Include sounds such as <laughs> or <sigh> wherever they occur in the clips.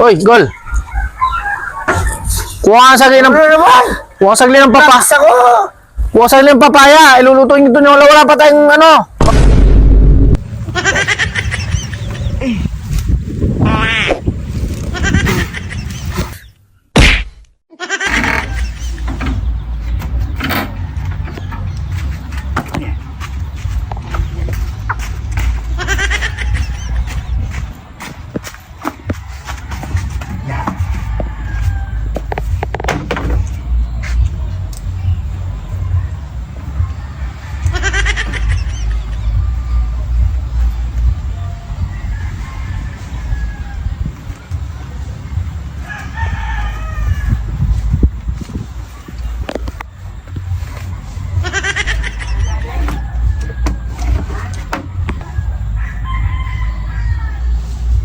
Hoy, gol. Kuha ka sagli ng... Ano? Kuha sagli ng papa. Kuha sagli ng papaya. Ilulutuin nyo doon. Wala, wala pa tayong ano.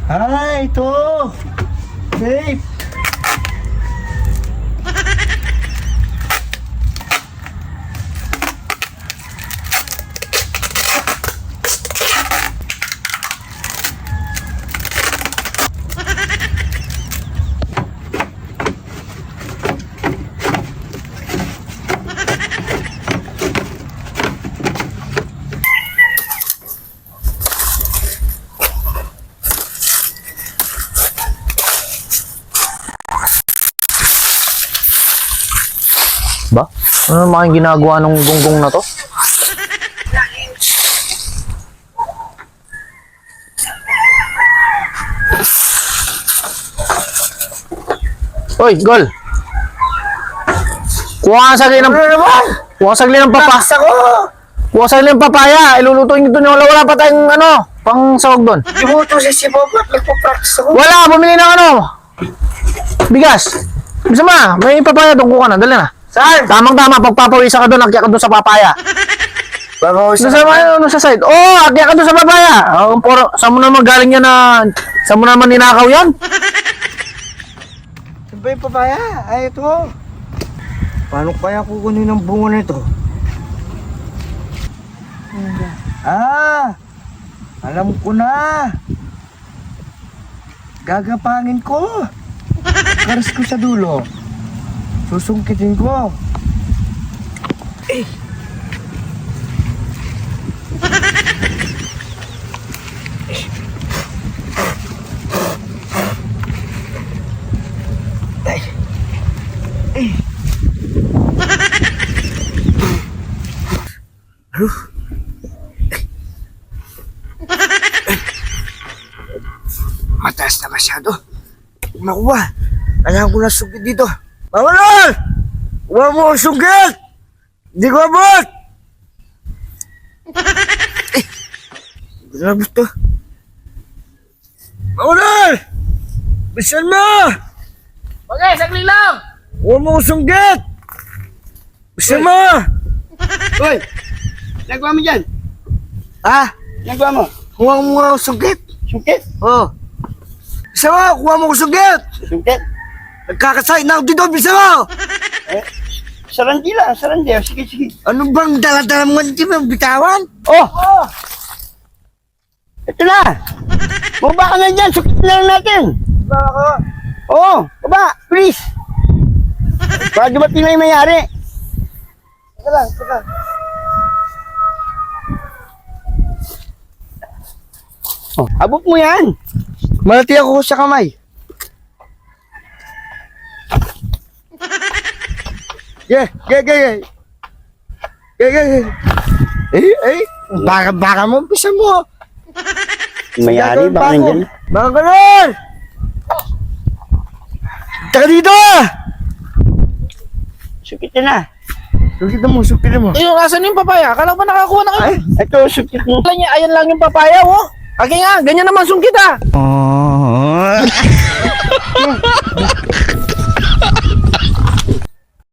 Ay, ito! Safe! Ba? Ano naman yung ginagawa ng gonggong na to? Hoy, gol. Kuha ka sagli ng... Ano naman? Kuha ka sagli ng papa. Ako! Kuha ka sagli ng papaya. Ilulutuin nyo doon. Wala, wala pa tayong ano. Pang sawag doon. Ito si si Bobot. Nagpa-practice ako. Wala, bumili ng ano. Bigas. Mo na, may papaya doon. Kuha na, dali na. Saan? Tamang-tama, pagpapawisa ka doon, akya ka doon sa papaya. <laughs> Bago Doon sa, ano, sa side. Oo, oh, akya ka doon sa papaya. Oh, puro, saan mo naman galing yan na, saan mo naman ninakaw yan? <laughs> Saan ba yung papaya? Ay, ito. Paano kaya kukunin ang bunga nito? Ah! Alam ko na! Gagapangin ko! <laughs> Karas ko sa dulo. Susungkitin ko. Mataas na masyado. Makuha. Kailangan ko na sungkit dito. Mamalol! Huwag mo ang sungkit! Hindi ko abot! hindi ko na abot to. Mamalol! Bisan mo! Okay, sagli lang. Huwag mo ang sungkit! Bisan mo! Hoy! Nagawa mo dyan? Ah! Nagawa mo? Huwag mo ang sungkit! Sungkit? Oh! Bisan mo! Kuha mo ang sungkit! Nagkakasay na ako dito! Bisan <laughs> mo! Sarandi lang, sarandi. Oh, Sige, sige. Ano bang dala-dala mo hindi mo bitawan? Oh! oh! Ito na! Baba ka na dyan, sungkit na lang natin. Baba ko! Oo, baba, please. Para dumating na yung mayari. Teka lang, teka. Oh, abot mo yan. Malati ako sa kamay. Yeah, yeah, yeah, yeah. Yeah, yeah, yeah. Eh, eh. Baka, baka mo, bisa mo. Mayari, baka nandyan. Baka ganun! Taka dito! Sungkit na. Sukita mo, sukita mo. Eh, asan yung papaya? Akala ko ba nakakuha na kayo? Ay, ito, sungkit mo. Ayan, ayan lang yung papaya, oh. Okay nga, ganyan naman sungkit ah. <laughs>